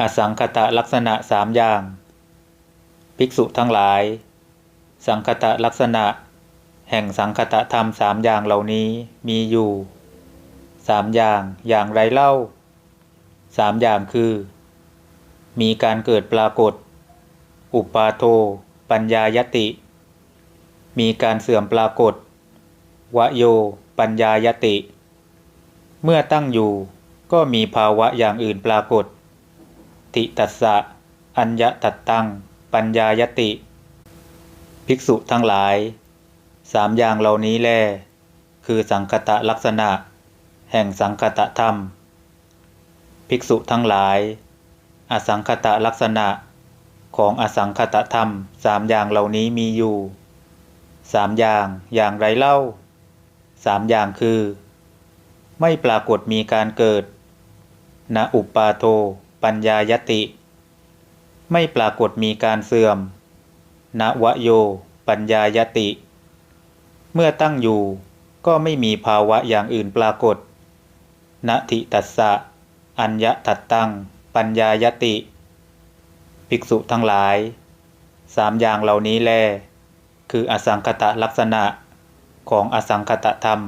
อสังคตะลักษณะสามอย่าง ภิกษุทั้งหลาย สังคตะลักษณะ แห่งสังคตะธรรมสามอย่างเหล่านี้มีอยู่สามอย่างอย่างไรเล่าสามอย่างคือ มีการเกิดปรากฏ อุปาโท ปัญญายติ มีการเสื่อมปรากฏ วโย ปัญญายติ เมื่อตั้งอยู่ก็มีภาวะอย่างอื่นปรากฏ ติตัสสะ อัญญตัตตัง ปัญญายติ ภิกษุทั้งหลาย สามอย่างเหล่านี้แล คือสังคตะลักษณะ แห่งสังคตะธรรม ภิกษุทั้งหลาย อสังคตะลักษณะ ของอสังคตะธรรมสามอย่างเหล่านี้มีอยู่สามอย่างอย่างไรเล่าสามอย่างคือ ไม่ปรากฏมีการเกิด ณอุปาโท ปัญญายติ ไม่ปรากฏมีการเสื่อมณวโย ปัญญายติ เมื่อตั้งอยู่ก็ไม่มีภาวะอย่างอื่นปรากฏณทิตัสสะ อัญญตัตตัง ปัญญายติ ภิกษุทั้งหลาย สามอย่างเหล่านี้แล คืออสังคตะลักษณะของอสังคตะธรรม